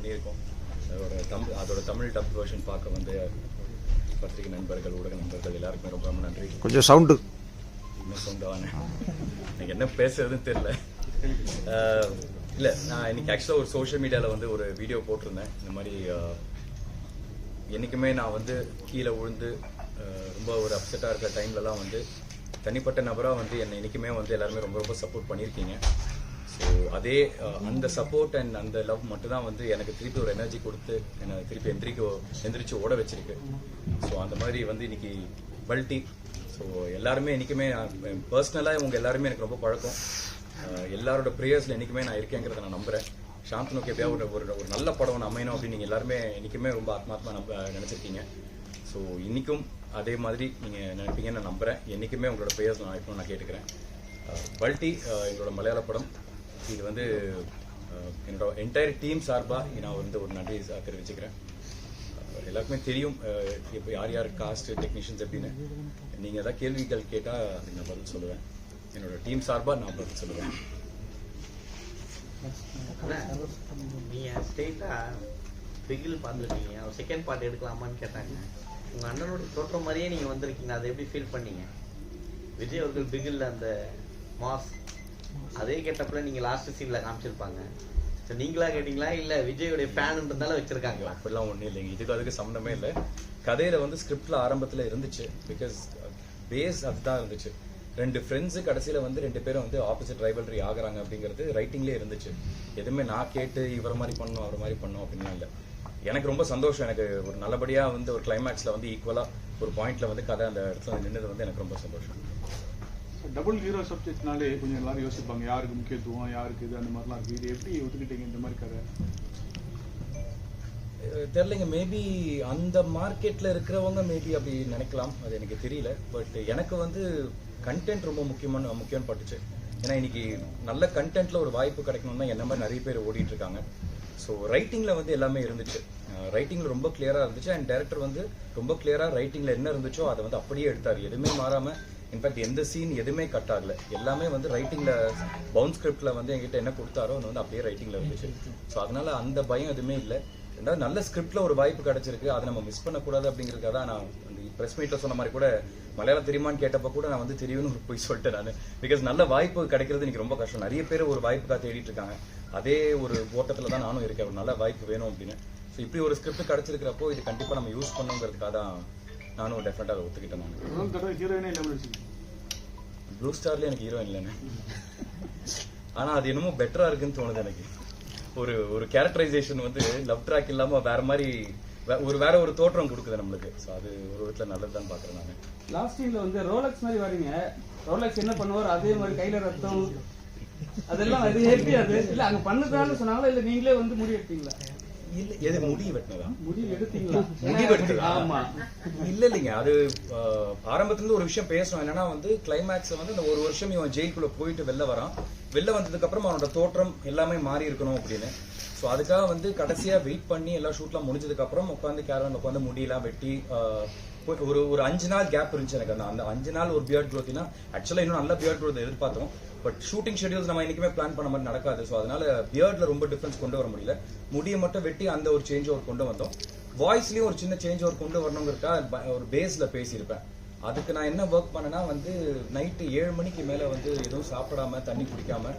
பண்ணியிருக்கோம். அதோட தமிழ் அதோட தமிழ் டப் வெர்ஷன் பார்க்க வந்து பத்திரிகை நண்பர்கள் ஊடக நண்பர்கள் எல்லாருக்குமே ரொம்ப ரொம்ப நன்றி. கொஞ்சம் சவுண்டு. இன்னும் சொந்தவாங்க எனக்கு என்ன பேசுறதுன்னு தெரியல. இல்ல நான் இன்னைக்கு ஆக்சுவலாக ஒரு சோஷியல் மீடியாவில் வந்து ஒரு வீடியோ போட்டிருந்தேன். இந்த மாதிரி அஹ், என்னைக்குமே நான் வந்து கீழே விழுந்து ரொம்ப ஒரு அப்செட்டாக இருக்கிற டைம்லலாம் வந்து தனிப்பட்ட நபராக வந்து என்னை என்றைக்குமே வந்து எல்லாருமே ரொம்ப ரொம்ப சப்போர்ட் பண்ணியிருக்கீங்க. ஸோ அதே அந்த சப்போர்ட் அண்ட் அந்த லவ் மட்டும் தான் வந்து எனக்கு திருப்பி ஒரு எனர்ஜி கொடுத்து என்னை திருப்பி எந்திரிக்க எந்திரிச்சு ஓட வச்சிருக்கு. ஸோ அந்த மாதிரி வந்து இன்னைக்கு பல்டி ஸோ எல்லாருமே என்றைக்குமே பர்சனலாக இவங்க எல்லாருமே எனக்கு ரொம்ப பழக்கம். எல்லாரோட ப்ரேயர்ஸில் என்றைக்குமே நான் இருக்கேங்கிறத நான் நம்புகிறேன் சாந்தனுக்கு எப்படியா ஒரு ஒரு ஒரு நல்ல படம் ஒன்று அமையணும் அப்படின்னு நீங்கள் எல்லாருமே என்றைக்குமே ரொம்ப ஆத்மாத்மா நம்ப நினச்சிருக்கீங்க. ஸோ இன்றைக்கும் அதே மாதிரி நீங்கள் நினைப்பீங்கன்னு நான் நம்புகிறேன் என்றைக்குமே உங்களோட ப்ரேயர்ஸ் நான் இருக்கணும்னு நான் கேட்டுக்கிறேன். பல்டி எங்களோட மலையாள படம். இது வந்து என்னோட என்டையர் டீம் சார்பாக நான் வந்து ஒரு நன்றி தெரிவிச்சுக்கிறேன். எல்லாருக்குமே தெரியும் இப்போ யார் யார் காஸ்ட் டெக்னீஷியன்ஸ் எப்படின்னு. நீங்கள் ஏதாவது கேள்விகள் கேட்டால் அதுக்கு நான் பதில் சொல்லுவேன். என்னோட டீம் சார்பாக நான் பதில் சொல்லுவேன். நீங்கள் ஸ்ட்ரெயிட்டா பிகில் பார்த்துருக்கீங்க. செகண்ட் பார்ட் எடுக்கலாமான்னு கேட்டாங்க. உங்க அண்ணனோட தோற்றம் மாதிரியே நீங்க வந்திருக்கீங்க. அதை எப்படி ஃபீல் பண்ணீங்க? விஜய் அவர்கள் பிகில் அந்த மாஸ் அதே கெட்டப்ல நீங்க லாஸ்ட் சீன்ல காமிச்சிருப்பாங்க. ஸோ நீங்களா கேட்டிங்களா? இல்ல விஜயோட ஃபேன்ன்றதால வச்சிருக்காங்களா? அப்படிலாம் ஒன்றும் இல்லைங்க. இதுக்கு அதுக்கு சம்மந்தமே இல்லை. கதையில வந்து ஸ்கிரிப்ட்ல ஆரம்பத்துல இருந்துச்சு. பிகாஸ் பேஸ் uh, அதுதான் இருந்துச்சு. ரெண்டு ஃப்ரெண்ட்ஸு கடைசியில் வந்து ரெண்டு பேரும் வந்து ஆப்போசிட் ரைவல்ரி ஆகுறாங்க அப்படிங்கிறது ரைட்டிங்லேயே இருந்துச்சு. எதுவுமே நான் கேட்டு இவர மாதிரி பண்ணணும் அவர் மாதிரி பண்ணணும் அப்படின்லாம் இல்லை. எனக்கு ரொம்ப சந்தோஷம். எனக்கு ஒரு நல்லபடியாக வந்து ஒரு கிளைமேக்ஸில் வந்து ஈக்குவலாக ஒரு பாயிண்ட்ல வந்து கதை அந்த இடத்துல நின்றது வந்து எனக்கு ரொம்ப சந்தோஷம். டபுள் ஹீரோ சப்ஜெக்ட்னாலே கொஞ்சம் எல்லாரும் யோசிப்பாங்க யாருக்கு முக்கியத்துவம் யாருக்கு இது அந்த மாதிரிலாம் இருக்கு. இது எப்படி ஒத்துக்கிட்டீங்க இந்த மாதிரி கதை? அஹ் தெரியலைங்க. மேபி அந்த மார்க்கெட்ல இருக்கிறவங்க மேபி அப்படி நினைக்கலாம். அது எனக்கு தெரியல. பட் எனக்கு வந்து கண்டென்ட் ரொம்ப முக்கியமான முக்கியம் பட்டுச்சு. ஏன்னா இன்னைக்கு நல்ல கண்டென்ட்ல ஒரு வாய்ப்பு கிடைக்கணும்னா என்ன மாதிரி நிறைய பேர் ஓடிட்டு இருக்காங்க. ஸோ ரைட்டிங்ல வந்து எல்லாமே இருந்துச்சு. ரைட்டிங்ல ரொம்ப கிளியரா இருந்துச்சு. அண்ட் டேரக்டர் வந்து ரொம்ப கிளியரா ரைட்டிங்ல என்ன இருந்துச்சோ அதை வந்து அப்படியே எடுத்தாரு. எதுவுமே மாறாம இன்ஃபேக்ட் எந்த சீன் எதுவுமே கட் ஆகல. எல்லாமே வந்து ரைட்டிங்ல பவுன் ஸ்கிரிப்ட்ல வந்து எங்கிட்ட என்ன கொடுத்தாரோ அது வந்து அப்படியே ரைட்டிங்ல இருந்துச்சு ஸோ அதனால அந்த பயம் எதுவுமே இல்லை. ரெண்டாவது நல்ல ஸ்கிரிப்ட்ல ஒரு வாய்ப்பு கிடைச்சிருக்கு. அதை நம்ம மிஸ் பண்ணக்கூடாது அப்படிங்கிறதுக்காக தான் நான் அந்த ப்ரெஸ் மீட்டில் சொன்ன மாதிரி கூட மலையாளம் தெரியுமான்னு கேட்டப்ப கூட நான் வந்து தெரியும்னு ஒரு போய் சொல்லிட்டேன் நான். பிகாஸ் நல்ல வாய்ப்பு கிடைக்கிறது எனக்கு ரொம்ப கஷ்டம். நிறைய பேர் ஒரு வாய்ப்புக்காக தேடிட்டு இருக்காங்க. அதே ஒரு ஓட்டத்தில் தான் நானும் இருக்கேன். ஒரு நல்ல வாய்ப்பு வேணும் அப்படின்னு. ஸோ இப்படி ஒரு ஸ்கிரிப்ட் கிடைச்சிருக்கிறப்போ இது கண்டிப்பாக நம்ம யூஸ் பண்ணுங்கிறதுக்காக தான் நானும் டெஃபினட்டாக அதை ஒத்துக்கிட்டேன் நான். ஹீரோயினே இல்லாமல் ப்ளூ ஸ்டார்ல எனக்கு ஹீரோயின் இல்லைன்னு ஆனா அது என்னமோ பெட்டரா இருக்குன்னு தோணுது எனக்கு. ஒரு ஒரு கேரக்டரைசேஷன் வந்து லவ் ட்ராக் இல்லாம வேற மாதிரி ஒரு வேற ஒரு தோற்றம் கொடுக்குது நம்மளுக்கு. ஸோ அது ஒரு விதத்துல நல்லதுதான் பாக்குறேன் நான். லாஸ்ட் சீன்ல வந்து ரோலக்ஸ் மாதிரி வரீங்க ரோலக்ஸ் என்ன பண்ணுவார்? அதே மாதிரி கையில ரத்தம். அதெல்லாம் அது அது? இல்ல அங்க பண்ணுதான்னு சொன்னாங்களா? இல்ல நீங்களே வந்து முடி எடுத்தீங்களா இல்ல எது முடி வெட்டினதா? முடி எடுத்தீங்களா? முடி வெட்டுதா? ஆமா. இல்ல இல்லைங்க. அது ஆரம்பத்துல இருந்து ஒரு விஷயம் பேசணும். என்னன்னா வந்து கிளைமேக்ஸ் வந்து இந்த ஒரு வருஷம் இவன் ஜெயிலுக்குள்ள போயிட்டு வெளில வரான். வெளில வந்ததுக்கு அப்புறம் அவனோட தோற்றம் எல்லாமே மாறி இருக்கணும் அப்படின்னு. ஸோ அதுக்காக வந்து கடைசியா வெயிட் பண்ணி எல்லா ஷூட்லாம் முடிஞ்சதுக்கு அப்புறம் உட்காந்து கேரவன் உட்காந்து முடியெல்லாம் வெட்டி ஒரு ஒரு அஞ்சு நாள் கேப் இருந்துச்சு எனக்கு. அந்த அந்த அஞ்சு நாள் ஒரு பியர்ட் க்ரோத்னா ஆக்சுவலா இன்னும் நல்ல பியர்ட் க்ரோத் எதிர்பார்த்தோம். பட் ஷூட்டிங் ஷெடியூல்ஸ் நம்ம இன்னைக்குமே பிளான் பண்ண மாதிரி நடக்காது. ஸோ அதனால பியர்டில் ரொம்ப டிஃபரன்ஸ் கொண்டு வர முடியல. முடியை மட்டும் வெட்டி அந்த ஒரு சேஞ்ச் ஓவர் கொண்டு வந்தோம். வாய்ஸ்லேயும் ஒரு சின்ன சேஞ்ச் ஓவர் கொண்டு வரணுங்கிறக்கா ஒரு பேஸில் பேசியிருப்பேன். அதுக்கு நான் என்ன ஒர்க் பண்ணேன்னா வந்து நைட்டு ஏழு மணிக்கு மேலே வந்து எதுவும் சாப்பிடாம தண்ணி குடிக்காம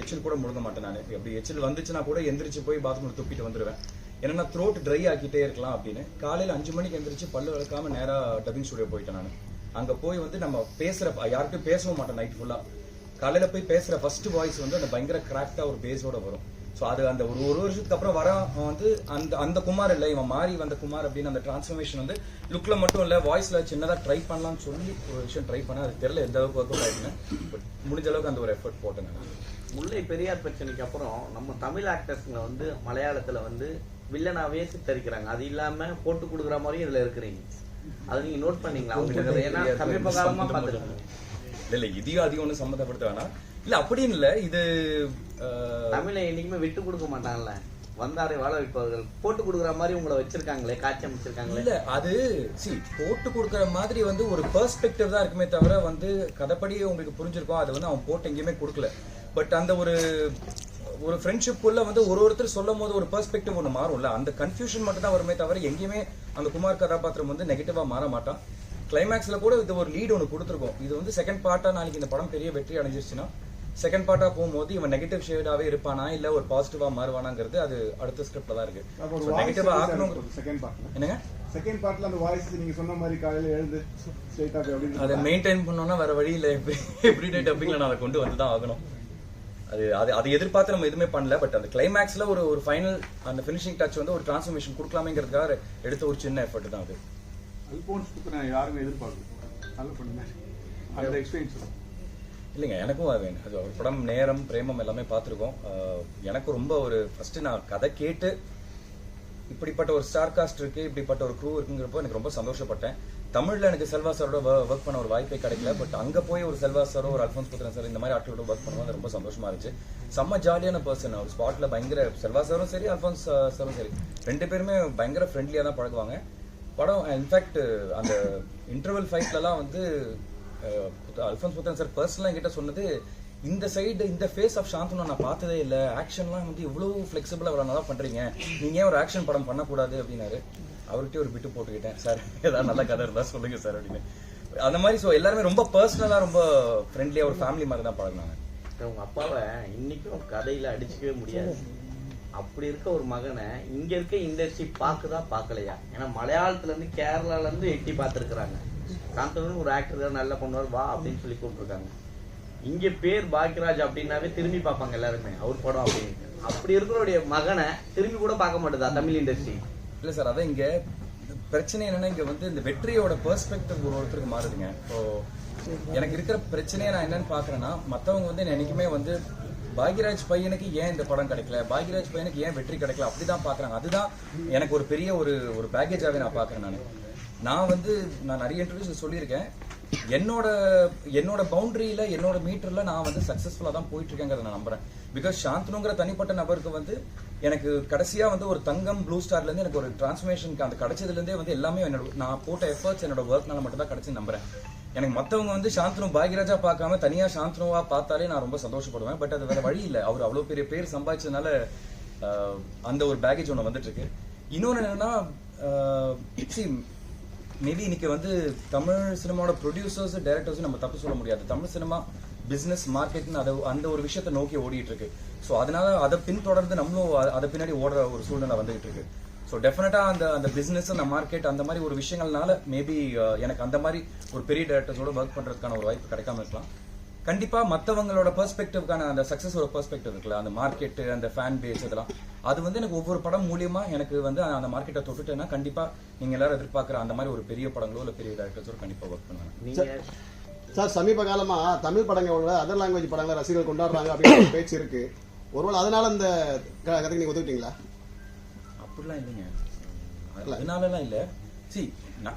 எச்சில் கூட முழுங்க மாட்டேன் நான். எப்படி எச்சில் வந்துச்சுன்னா கூட எந்திரிச்சு போய் பாத்ரூமில் துப்பிட்டு வந்துடுவேன் என்னென்னா த்ரோட் ட்ரை ஆக்கிட்டே இருக்கலாம் அப்படின்னு. காலையில் அஞ்சு மணிக்கு எந்திரிச்சு பல்லு வளர்க்காம நேராக டப்பிங் ஸ்டுடியோ போயிட்டேன் நான். அங்கே போய் வந்து நம்ம பேசுகிற யார்கிட்டையும் பேசவும் மாட்டேன் நைட் ஃபுல்லாக காலையில போய் பேசுற ஃபர்ஸ்ட் வாய்ஸ் வந்து அந்த பயங்கர கிராக்டா ஒரு பேஸோட வரும். ஸோ அது அந்த ஒரு ஒரு வருஷத்துக்கு அப்புறம் வர வந்து அந்த அந்த குமார் இல்லை இவன் மாறி வந்த குமார் அப்படின்னு அந்த டிரான்ஸ்ஃபர்மேஷன் வந்து லுக்ல மட்டும் இல்ல வாய்ஸ்ல சின்னதா ட்ரை பண்ணலாம்னு சொல்லி ஒரு விஷயம் ட்ரை பண்ண அது தெரியல எந்த அளவுக்கு ஒர்க் பட் முடிஞ்ச அளவுக்கு அந்த ஒரு எஃபர்ட் போட்டேன் நான். முல்லை பெரியார் பிரச்சனைக்கு அப்புறம் நம்ம தமிழ் ஆக்டர்ஸ்ங்க வந்து மலையாளத்துல வந்து வில்லனாவே சித்தரிக்கிறாங்க. அது இல்லாம போட்டு கொடுக்குற மாதிரியும் இதுல இருக்கிறீங்க. அதை நீங்க நோட் பண்ணீங்களா? ஏன்னா சமீப காலமா பார்த்துருக்கோம் இல்ல இல்ல இதையும் அதிகம் ஒன்றும் சம்மந்தப்படுத்த வேணாம். இல்ல அப்படின்னு இல்ல இது தமிழை என்னைக்குமே விட்டு கொடுக்க மாட்டாங்கல்ல. வந்தாரை வாழ வைப்பவர்கள். போட்டு கொடுக்குற மாதிரி உங்களை வச்சிருக்காங்களே காட்சி அமைச்சிருக்காங்களே. இல்ல அது சி போட்டு கொடுக்குற மாதிரி வந்து ஒரு பெர்ஸ்பெக்டிவ் தான் இருக்குமே தவிர வந்து கதைப்படி உங்களுக்கு புரிஞ்சிருக்கும். அது வந்து அவன் போட்டு எங்கேயுமே கொடுக்கல. பட் அந்த ஒரு ஒரு ஃப்ரெண்ட்ஷிப்புள்ள வந்து ஒரு ஒருத்தர் சொல்லும் போது ஒரு பெர்ஸ்பெக்டிவ் ஒன்று மாறும்ல. அந்த கன்ஃபியூஷன் மட்டும் தான் வருமே தவிர எங்கேயுமே அந்த குமார் கதாபாத்திரம் வந்து நெகட்டிவா மாற மாட்டான். கிளைமேக்ஸ்ல கூட இது ஒரு லீட் ஒன்று கொடுத்துருக்கோம். இது வந்து செகண்ட் பார்ட்டா நாளைக்கு இந்த படம் பெரிய வெற்றி அடைஞ்சிருச்சுன்னா செகண்ட் பார்ட்டா போகும்போது இவன் நெகட்டிவ் ஷேடாவே இருப்பானா இல்ல ஒரு பாசிட்டிவா மாறுவானாங்கிறது அது அடுத்த ஸ்கிரிப்ட்ல தான் இருக்கு. நெகட்டிவா ஆக்கணும் செகண்ட் பார்ட்ல என்னங்க? செகண்ட் பார்ட்ல அந்த வாய்ஸ் நீங்க சொன்ன மாதிரி காலையில எழுந்து ஸ்ட்ரைட்டா அதை அப்படின்னு மெயின்டைன் பண்ணோம்னா வேற வழி இல்ல. எவ்ரிடே டப்பிங்ல நான் அதை கொண்டு வந்து தான் ஆகணும். அது அது அதை எதிர்பார்த்து நம்ம எதுவுமே பண்ணல. பட் அந்த கிளைமேக்ஸ்ல ஒரு ஒரு ஃபைனல் அந்த ஃபினிஷிங் டச் வந்து ஒரு டிரான்ஸ்ஃபர்மேஷன் கொடுக்கலாமேங்கிறதுக்காக எடுத்த ஒரு சின்ன எஃபர்ட் தான் அது. அல்போன்ஸ் புக்கு நான் யாருமே எதிர்பார்க்கல. நல்லா பண்ணுங்க அந்த எக்ஸ்பீரியன்ஸ் இல்லைங்க எனக்கும் அது வேணும் அது ஒரு படம் நேரம் பிரேமம் எல்லாமே பார்த்துருக்கோம். எனக்கு ரொம்ப ஒரு ஃபர்ஸ்ட் நான் கதை கேட்டு இப்படிப்பட்ட ஒரு ஸ்டார் காஸ்ட் இருக்கு இப்படிப்பட்ட ஒரு க்ரூ இருக்குங்கிறப்போ எனக்கு ரொம்ப சந்தோஷப்பட்டேன். தமிழ்ல எனக்கு செல்வா சாரோட ஒர்க் பண்ண ஒரு வாய்ப்பே கிடைக்கல. பட் அங்க போய் ஒரு செல்வா சாரோ ஒரு அல்ஃபோன்ஸ் புத்திரன் சார் இந்த மாதிரி ஆட்களோட ஒர்க் பண்ணும்போது ரொம்ப சந்தோஷமா இருந்துச்சு. செம்ம ஜாலியான பர்சன் அவர் ஸ்பாட்ல பயங்கர செல்வா சாரும் சரி அல்ஃபோன்ஸ் சாரும் சரி. ரெண்டு பேருமே பயங்கர ஃப்ரெண்ட்லியா தான் பழகுவாங்க. படம் இன்ஃபேக்ட் அந்த இன்டர்வல் ஃபைட்லலாம் வந்து அல்ஃபோன்ஸ் புத்தன் சார் பர்சனலாக என்கிட்ட சொன்னது இந்த சைடு இந்த ஃபேஸ் ஆஃப் சாந்தனு நான் பார்த்ததே இல்லை. ஆக்ஷன்லாம் வந்து இவ்வளோ ஃப்ளெக்சிபிளாக இவ்வளோ நல்லா பண்ணுறீங்க நீங்கள் ஏன் ஒரு ஆக்ஷன் படம் பண்ணக்கூடாது அப்படின்னாரு. அவர்கிட்ட ஒரு பிட்டு போட்டுக்கிட்டேன். சார் ஏதாவது நல்ல கதை இருந்தால் சொல்லுங்க சார் அப்படின்னு. அந்த மாதிரி ஸோ எல்லாருமே ரொம்ப பர்சனலாக ரொம்ப ஃப்ரெண்ட்லியாக ஒரு ஃபேமிலி மாதிரி தான் பழகினாங்க. உங்க அப்பாவை இன்னைக்கும் கதையில் அடிச்சுக்கவே முடியாது. அப்படி இருக்க ஒரு மகனை இங்க இருக்க இண்டஸ்ட்ரி பாக்குதா பார்க்கலையா? ஏன்னா மலையாளத்துல இருந்து கேரளால இருந்து எட்டி பார்த்துருக்குறாங்க. சாந்தனு ஒரு ஆக்டர் தான் நல்லா பண்ணுவார் வா அப்படின்னு சொல்லி கூப்பிட்டுருக்காங்க. இங்க பேர் பாக்யராஜ் அப்படின்னாவே திரும்பி பார்ப்பாங்க எல்லாருமே அவர் படம் அப்படின்னு. அப்படி இருக்கிறவருடைய மகனை திரும்பி கூட பார்க்க மாட்டேதா தமிழ் இண்டஸ்ட்ரி இல்ல சார் அதான் இங்க பிரச்சனை என்னன்னா இங்க வந்து இந்த வெற்றியோட பெர்ஸ்பெக்டிவ் ஒரு ஒருத்தருக்கு மாறுதுங்க. இப்போ எனக்கு இருக்கிற பிரச்சனையை நான் என்னன்னு பாக்குறேன்னா மத்தவங்க வந்து என்னைக்குமே வந்து பாக்யராஜ் பையனுக்கு ஏன் இந்த படம் கிடைக்கல? பாக்யராஜ் பையனுக்கு ஏன் வெற்றி கிடைக்கல? அப்படிதான் பாக்குறாங்க. அதுதான் எனக்கு ஒரு பெரிய ஒரு ஒரு பேக்கேஜாவே நான் பாக்குறேன் நான். நான் வந்து நான் நிறைய இன்டர்வியூஸ் சொல்லியிருக்கேன். என்னோட என்னோட பவுண்டரியில என்னோட மீட்டர்ல நான் வந்து சக்சஸ்ஃபுல்லா தான் போயிட்டு இருக்கேங்கிறத நான் நம்புறேன். பிகாஸ் சாந்தனுங்கிற தனிப்பட்ட நபருக்கு வந்து எனக்கு கடைசியா வந்து ஒரு தங்கம் ப்ளூ ஸ்டார்ல இருந்து எனக்கு ஒரு டிரான்ஸ்ஃபர்மேஷனுக்கு அந்த கிடைச்சதுல இருந்தே வந்து எல்லாமே என்னோட நான் போட்ட எஃபர்ட்ஸ் என்னோட ஒர்க்னால மட்டும் தான் கிடைச்சு நம்புறேன். எனக்கு மத்தவங்க வந்து சாந்தனு பாக்யராஜா பார்க்காம தனியா சாந்தனுவா பார்த்தாலே நான் ரொம்ப சந்தோஷப்படுவேன். பட் அது வேற வழி இல்லை. அவர் அவ்வளவு பெரிய பேர் சம்பாதிச்சதுனால அந்த ஒரு பேக்கேஜ் ஒன்று வந்துட்டு இருக்கு இன்னொன்னு என்னன்னா மேபி இன்னைக்கு வந்து தமிழ் சினிமாவோட ப்ரொடியூசர்ஸ் டைரக்டர்ஸ் நம்ம தப்பு சொல்ல முடியாது. தமிழ் சினிமா பிசினஸ் மார்க்கெட்னு அதை அந்த ஒரு விஷயத்தை நோக்கி ஓடிட்டு இருக்கு ஸோ அதனால அதை பின்தொடர்ந்து நம்மளும் அதை பின்னாடி ஓடுற ஒரு சூழ்நிலை வந்துகிட்டு இருக்கு ஸோ டெஃபினட்டா அந்த அந்த பிசினஸ் அந்த மார்க்கெட் அந்த மாதிரி ஒரு விஷயங்கள்னால மேபி எனக்கு அந்த மாதிரி ஒரு பெரிய டைரக்டர்ஸோட ஒர்க் பண்றதுக்கான ஒரு வாய்ப்பு கிடைக்காம இருக்கலாம். கண்டிப்பா மத்தவங்களோட பெர்ஸ்பெக்டிவ்க்கான அந்த சக்சஸோட பெர்ஸ்பெக்டிவ் இருக்குல்ல அந்த மார்க்கெட் அந்த ஃபேன் பேஸ் இதெல்லாம். அது வந்து எனக்கு ஒவ்வொரு படம் மூலியமா எனக்கு வந்து அந்த மார்க்கெட்டை தொட்டுட்டேன்னா கண்டிப்பா நீங்க எல்லாரும் எதிர்பார்க்குற அந்த மாதிரி ஒரு பெரிய படங்களோ இல்ல பெரிய டேரக்டர்ஸோ கண்டிப்பா ஒர்க் பண்ணுவாங்க நீங்க சார் சமீப காலமா தமிழ் படங்களோட அதர் லாங்குவேஜ் படங்களை ரசிகர்கள் கொண்டாடுறாங்க அப்படின்னு ஒரு பேச்சு இருக்கு. ஒருவேளை அதனால இந்த க- கதைக்கு நீங்க ஒத்துக்கிட்டீங்களா? அப்படிலாம் இல்லைங்க. அது- அதனாலலாம் இல்ல. சி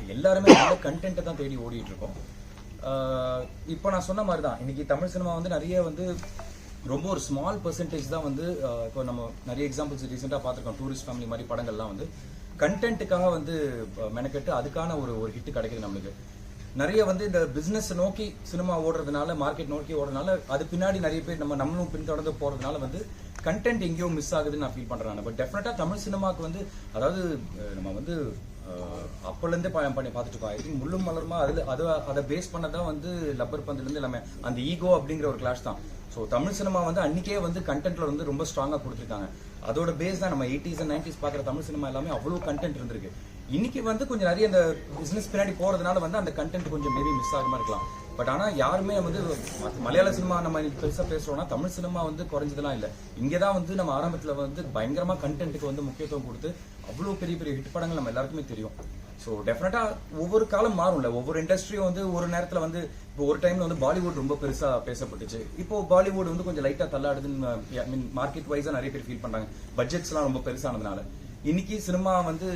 எல்லாருமே நல்ல கண்டென்ட்டை தான் தேடி ஓடிட்டு இருக்கோம் இப்போ நான் சொன்ன மாதிரி தான் இன்னைக்கு தமிழ் சினிமா வந்து நிறைய வந்து ரொம்ப ஒரு ஸ்மால் பெர்சன்டேஜ் தான் வந்து இப்போ நம்ம நிறைய எக்ஸாம்பிள்ஸ் ரீசெண்டாக பார்த்துருக்கோம். டூரிஸ்ட் ஃபேமிலி மாதிரி படங்கள்லாம் வந்து. கண்டென்ட்டுக்காக வந்து மெனக்கெட்டு அதுக்கான ஒரு ஒரு ஹிட் கிடைக்குது நம்மளுக்கு. நிறைய வந்து இந்த பிஸ்னஸ் நோக்கி சினிமா ஓடுறதுனால மார்க்கெட் நோக்கி ஓடுறதுனால அது பின்னாடி நிறைய பேர் நம்ம நம்மளும் பின்தொடர்ந்து போறதுனால வந்து கண்டென்ட் எங்கேயோ மிஸ் ஆகுதுன்னு நான் ஃபீல் பண்றேன் பட் டெஃபினட்டா தமிழ் சினிமாக்கு வந்து அதாவது நம்ம வந்து அஹ், அப்போலேருந்தே பண்ணி பார்த்துட்டு இருக்கோம் ஐ திங்க் முள்ளும் மலருமா அதுல அது அதை பேஸ் பண்ணதான் வந்து லப்பர் பந்துலேருந்து எல்லாமே அந்த ஈகோ அப்படிங்கிற ஒரு கிளாஸ் தான். ஸோ தமிழ் சினிமா வந்து அன்னைக்கே வந்து கண்டென்ட்ல வந்து ரொம்ப ஸ்ட்ராங்காக கொடுத்துருக்காங்க. அதோட பேஸ் தான் நம்ம எயிட்டிஸ் அண்ட் நைன்டிஸ் பார்க்குற தமிழ் சினிமா எல்லாமே அவ்வளோ கண்டென்ட் இருந்திருக்கு. இன்னைக்கு வந்து கொஞ்சம் நிறைய இந்த பிசினஸ் பின்னாடி போறதுனால வந்து அந்த கண்டென்ட் கொஞ்சம் மேபி மிஸ் ஆகாம இருக்கலாம். பட் ஆனா யாருமே வந்து மலையாள சினிமா நம்ம இன்னைக்கு பெருசா பேசுறோம்னா தமிழ் சினிமா வந்து குறைஞ்சதெல்லாம் இல்ல. இங்கதான் வந்து நம்ம ஆரம்பத்துல வந்து பயங்கரமா கண்டென்ட்டுக்கு வந்து முக்கியத்துவம் கொடுத்து அவ்வளவு பெரிய பெரிய ஹிட் படங்கள் நம்ம எல்லாருக்குமே தெரியும். ஸோ டெஃபினட்டா ஒவ்வொரு காலம் மாறும்ல. ஒவ்வொரு இண்டஸ்ட்ரியும் வந்து ஒரு நேரத்துல வந்து இப்போ ஒரு டைம்ல வந்து பாலிவுட் ரொம்ப பெருசா பேசப்பட்டுச்சு. இப்போ பாலிவுட் வந்து கொஞ்சம் லைட்டா தள்ளாடுதுன்னு ஐ மீன் மார்க்கெட் வைஸா நிறைய பேர் ஃபீல் பண்றாங்க. பட்ஜெட்ஸ் எல்லாம் ரொம்ப பெருசானதுனால. இன்னைக்கு சினிமா வந்து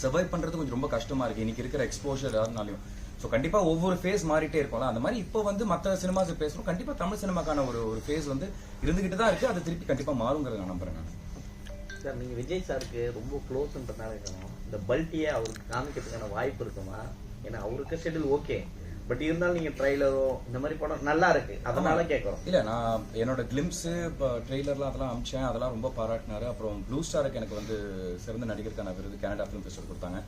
சர்வை பண்றது கொஞ்சம் ரொம்ப கஷ்டமா இருக்கு. இன்னைக்கு இருக்கிற எக்ஸ்போஷர் யாருனாலையும் ஸோ கண்டிப்பா ஒவ்வொரு ஃபேஸ் மாறிட்டே இருக்கும்ல. அந்த மாதிரி இப்போ வந்து மற்ற சினிமாஸ் பேசுறோம். கண்டிப்பா தமிழ் சினிமாக்கான ஒரு ஒரு ஃபேஸ் வந்து இருந்துகிட்டு தான் இருக்கு. அது திருப்பி கண்டிப்பா மாறுங்கிறத நான் நம்புறேன் நான். சார் நீங்க விஜய் சாருக்கு ரொம்ப க்ளோஸ்ன்றதுனால இருக்கணும் இந்த பல்ட்டியை அவருக்கு காமிக்கிறதுக்கான வாய்ப்பு இருக்குமா? ஏன்னா அவருக்கு ஷெட்யூல் ஓகே பட் இருந்தாலும் நீங்க ட்ரைலரோ இந்த மாதிரி படம் நல்லா இருக்கு. அதனால கேட்கறோம். இல்ல நான் என்னோட கிளிம்ஸ் இப்போ ட்ரெய்லர்லாம் அதெல்லாம் அமிச்சேன். அதெல்லாம் ரொம்ப பாராட்டினாரு. அப்புறம் ப்ளூ ஸ்டாருக்கு எனக்கு வந்து சிறந்த நடிகருக்கான விருது கனடா ஃபிலிம் ஃபெஸ்டிவல் கொடுத்தாங்க.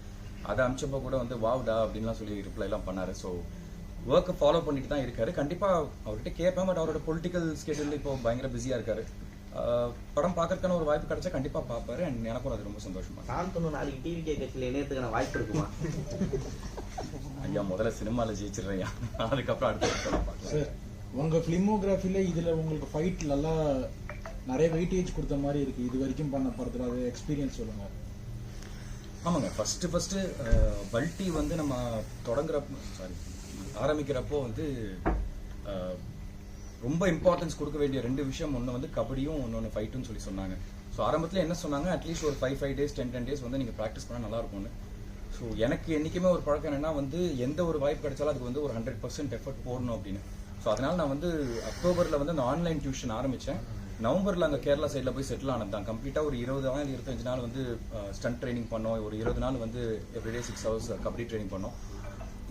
அதை அமிச்சப்போ கூட வந்து வாவ்டா அப்படின்லாம் சொல்லி ரிப்ளை எல்லாம் பண்ணாரு. ஸோ ஒர்க்கை ஃபாலோ பண்ணிட்டு தான் இருக்காரு. கண்டிப்பா அவர்கிட்ட கேட்பேன் பட் அவரோட பொலிட்டிக்கல் ஸ்கெடியூல் இப்போ பயங்கர பிஸியா இருக்காரு. படம் பார்க்கறதுக்கான ஒரு வாய்ப்பு கிடைச்சா கண்டிப்பா பார்ப்பாரு. அண்ட் எனக்கும் அது ரொம்ப சந்தோஷமா இருக்கு. சாந்தனு நாளைக்கு டிவி கே கட்சியில் இணையத்துக்கான வாய்ப்பு இருக்குமா? ஐயா முதல்ல சினிமாவில் ஜெயிச்சிடுறேன் அதுக்கப்புறம் அடுத்த சார் உங்க பிலிமோகிராஃபில இதுல உங்களுக்கு ஃபைட் நல்லா நிறைய வெயிட்டேஜ் கொடுத்த மாதிரி இருக்கு. இது வரைக்கும் பண்ண படத்துல அது எக்ஸ்பீரியன்ஸ் சொல்லுங்க. ஆமாங்க. ஃபர்ஸ்ட் ஃபர்ஸ்ட் பல்டி வந்து நம்ம தொடங்குறப்ப சாரி ஆரம்பிக்கிறப்போ வந்து ரொம்ப இம்பார்ட்டன்ஸ் கொடுக்க வேண்டிய ரெண்டு விஷயம். ஒன்று வந்து கபடியும் இன்னொன்று ஃபைட்டுன்னு சொல்லி சொன்னாங்க. ஸோ ஆரம்பத்தில் என்ன சொன்னாங்க? அட்லீஸ்ட் ஒரு five five days ten ten days வந்து நீங்கள் ப்ராக்டிஸ் பண்ணால் நல்லா இருக்கும்னு. ஸோ எனக்கு என்றைக்குமே ஒரு பழக்கம் என்னன்னா வந்து எந்த ஒரு வாய்ப்பு கிடைச்சாலும் அதுக்கு வந்து ஒரு ஹண்ட்ரட் பர்சன்ட் எஃபர்ட் போடணும் அப்படின்னு. ஸோ அதனால் நான் வந்து அக்டோபரில் வந்து அந்த ஆன்லைன் டியூஷன் ஆரம்பித்தேன் நவம்பரில் அங்கே கேரளா சைடில் போய் செட்டில் ஆனது தான். கம்ப்ளீட்டாக ஒரு இருபது நாள் இருபத்தஞ்சு நாள் வந்து ஸ்டன்ட் ட்ரைனிங் பண்ணோம். ஒரு இருபது நாள் வந்து everyday six hours kabaddi training பண்ணோம்.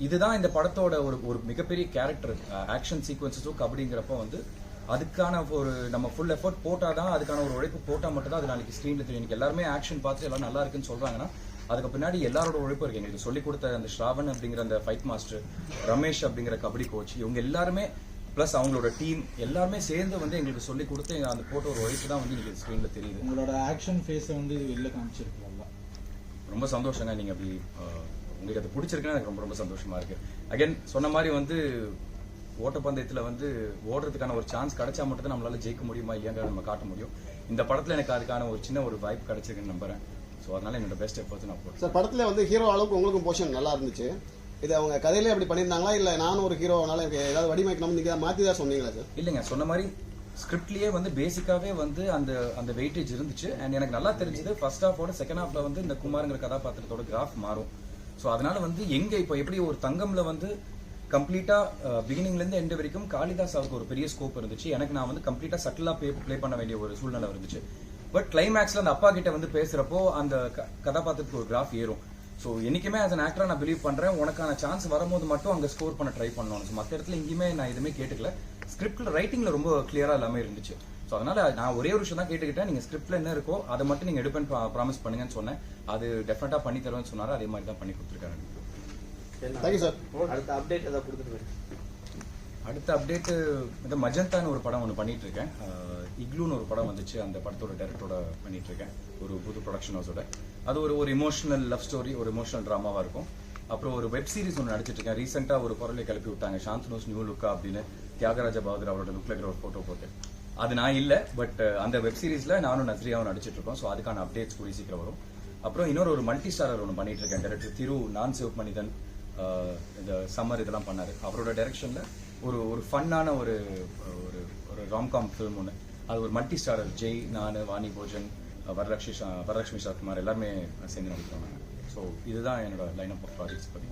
இதுதான் இந்த படத்தோட ஒரு ஒரு மிகப்பெரிய கேரக்டர் ஆக்ஷன் சீக்வன்சஸும் கபடிங்கிறப்போ வந்து அதுக்கான ஒரு நம்ம ஃபுல் எஃபர்ட் போட்டால் தான் அதுக்கான ஒரு உழைப்பு போட்டால் மட்டும் தான் அது நாளைக்கு ஸ்க்ரீனில் தெரியும். இன்னைக்கு எல்லாருமே ஆக்ஷன் பார்த்து எல்லாம் நல்லா இருக்குன்னு சொல்றாங்கன்னா அதுக்கு பின்னாடி எல்லாரோட உழைப்பு இருக்கு. எங்களுக்கு சொல்லிக் கொடுத்த அந்த ஸ்ராவன் அப்படிங்கிற அந்த ஃபைட் மாஸ்டர் ரமேஷ் அப்படிங்கிற கபடி கோச் இவங்க எல்லாருமே ப்ளஸ் அவங்களோட டீம் எல்லாருமே சேர்ந்து வந்து எங்களுக்கு சொல்லிக் கொடுத்து அந்த போட்ட ஒரு உழைப்பு தான் வந்து இன்னைக்கு ஸ்க்ரீனில் தெரியுது. உங்களோட ஆக்ஷன் ஃபேஸை வந்து வெளில காமிச்சிருக்கலாம்ல ரொம்ப சந்தோஷங்க. நீங்க அப்படி உங்களுக்கு அது பிடிச்சிருக்குன்னு எனக்கு ரொம்ப ரொம்ப சந்தோஷமா இருக்கு. அகைன் சொன்ன மாதிரி வந்து ஓட்டப்பந்தயத்துல வந்து ஓடுறதுக்கான ஒரு சான்ஸ் கிடைச்சா மட்டும் தான் நம்மளால ஜெயிக்க முடியுமா இல்லையாங்கிறத நம்ம காட்ட முடியும். இந்த படத்துல எனக்கு அதுக்கான ஒரு சின்ன ஒரு வாய்ப்பு கிடைச்சிருக்குன்னு நம்புறேன். ஸோ அதனால என்னோட பெஸ்ட் எஃபர்ட்ஸ் நான் போட்டேன் சார் படத்துல வந்து ஹீரோ அளவுக்கு உங்களுக்கும் போர்ஷன் நல்லா இருந்துச்சு. இது அவங்க கதையிலே அப்படி பண்ணியிருந்தாங்களா? இல்ல நானும் ஒரு ஹீரோனால எனக்கு ஏதாவது வடிவமைக்கணும் நீங்க மாத்தி தான் சொன்னீங்களா சார் இல்லைங்க சொன்ன மாதிரி ஸ்கிரிப்ட்லயே வந்து பேசிக்காவே வந்து அந்த அந்த வெயிட்டேஜ் இருந்துச்சு. அண்ட் எனக்கு நல்லா தெரிஞ்சது ஃபர்ஸ்ட் ஹாஃபோட செகண்ட் ஹாஃப்ல வந்து இந்த குமாருங்கிற கதாபாத்திரத்தோட கிராஃப் மாறும். ஸோ அதனால வந்து எங்க இப்போ எப்படி ஒரு தங்கம்ல வந்து கம்ப்ளீட்டா பிகினிங்ல இருந்து எண்ட் வரைக்கும் காளிதாஸ் அவருக்கு ஒரு பெரிய ஸ்கோப் இருந்துச்சு. எனக்கு நான் வந்து கம்ப்ளீட்டா சட்டிலா ப்ளே ப்ளே பண்ண வேண்டிய ஒரு சூழ்நிலை இருந்துச்சு. பட் கிளைமேக்ஸ்ல அந்த அப்பா கிட்ட வந்து பேசுறப்போ அந்த க- கதாபாத்திரத்துக்கு ஒரு கிராஃப் ஏறும். ஸோ என்னைக்குமே அஸ் அன் ஆக்டரா நான் பிலீவ் பண்றேன். உனக்கான சான்ஸ் வரும்போது மட்டும் அங்க ஸ்கோர் பண்ண ட்ரை பண்ணணும். ஸோ மற்ற இடத்துல எங்கேயுமே நான் எதுவுமே கேட்டுக்கல. ஸ்கிரிப்ட்ல ரைட்டிங்ல ரொம்ப கிளியரா எல்லாமே இருந்துச்சு. ஸோ அதனால நான் ஒரே ஒரு விஷயம் தான் கேட்டுக்கிட்டேன். நீங்க ஸ்கிரிப்ட்ல என்ன இருக்கோ அதை மட்டும் நீங்க எடுப்பேன் ப்ராமிஸ் பண்ணுங்கன்னு சொன்னேன். அது டெஃபினட்டா பண்ணி தருவேன்னு சொன்னாரு. அதே மாதிரி தான் பண்ணி கொடுத்துருக்காரு. தேங்க்யூ சார் அடுத்த அப்டேட் ஏதாவது கொடுத்துட்டு. அடுத்த அப்டேட் இந்த மஜந்தான்னு ஒரு படம் ஒன்று பண்ணிட்டு இருக்கேன் இக்லூன்னு ஒரு படம் வந்துச்சு. அந்த படத்தோட டைரக்டரோட பண்ணிட்டு இருக்கேன் ஒரு புது ப்ரொடக்ஷன் ஹவுஸோட அது ஒரு ஒரு இமோஷனல் லவ் ஸ்டோரி ஒரு இமோஷனல் ட்ராமாவா இருக்கும். அப்புறம் ஒரு வெப் சீரிஸ் ஒன்று நடிச்சிட்டு இருக்கேன் ரீசெண்டா ஒரு குரலை கிளப்பி விட்டாங்க. சாந்தனோஸ் நியூ லுக்கா அப்படின்னு தியாகராஜ பகதூர் அவரோட லுக்ல இருக்கிற ஒரு போட்டோ போட்டு. அது நான் இல்லை பட் uh, அந்த வெப் சீரிஸ்ல நானும் நஸ்ரியாவும் நடிச்சிட்டு இருக்கோம் ஸோ அதுக்கான அப்டேட்ஸ் கூடிய சீக்கிரம் வரும். அப்புறம் இன்னொரு ஒரு மல்டி ஸ்டாரர் ஒன்று பண்ணிட்டு இருக்கேன் டைரக்டர் திரு நான் சிவப் மனிதன் uh, இந்த சம்மர் இதெல்லாம் பண்ணாரு. அவரோட டைரக்ஷன்ல ஒரு ஒரு ஃபன்னான ஒரு ஒரு ஒரு ராம்காம் ஃபிலிம் ஒன்று அது ஒரு மல்டி ஸ்டாரர் ஜெய் நான் வாணி போஜன் வரலட்சுமி வரலட்சுமி சாத்குமார் எல்லாருமே சேர்ந்து நடிக்கிறோம் ஸோ இதுதான் என்னோட லைன் அப் ஆஃப் ப்ராஜெக்ட்ஸ் பற்றி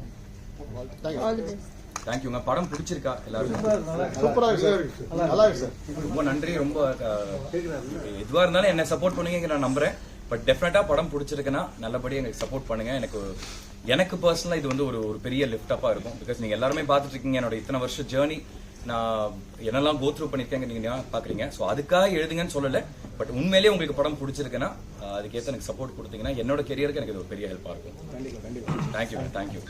தேங்க்யூங்க படம் பிடிச்சிருக்கா? எல்லாருக்கும் சூப்பரா இருக்கு. சார் நல்லா இருக்கு. சார் ரொம்ப நன்றி. ரொம்ப அஹ், எதுவா இருந்தாலும் என்ன சப்போர்ட் பண்ணுவீங்க நான் நம்புறேன். பட் டெஃபினட்டா படம் பிடிச்சிருக்குன்னா நல்லபடியா எனக்கு சப்போர்ட் பண்ணுங்க. எனக்கு எனக்கு பர்சனலா இது வந்து ஒரு ஒரு பெரிய லிஃப்ட் அப்பா இருக்கும். பிகாஸ் நீங்க எல்லாருமே பார்த்துட்டு இருக்கீங்க என்னோட இத்தனை வருஷம் ஜேர்னி நான் என்னெல்லாம் கோ த்ரூ பண்ணிருக்கேங்க நீங்க பாக்குறீங்க ஸோ அதுக்காக எழுதுங்கன்னு சொல்லல. பட் உண்மையிலேயே உங்களுக்கு படம் பிடிச்சிருக்குன்னா அதுக்கேற்ற எனக்கு சப்போர்ட் கொடுத்தீங்கன்னா என்னோட கெரியருக்கு எனக்கு இது ஒரு பெரிய ஹெல்ப்பா இருக்கும். Thank you thank you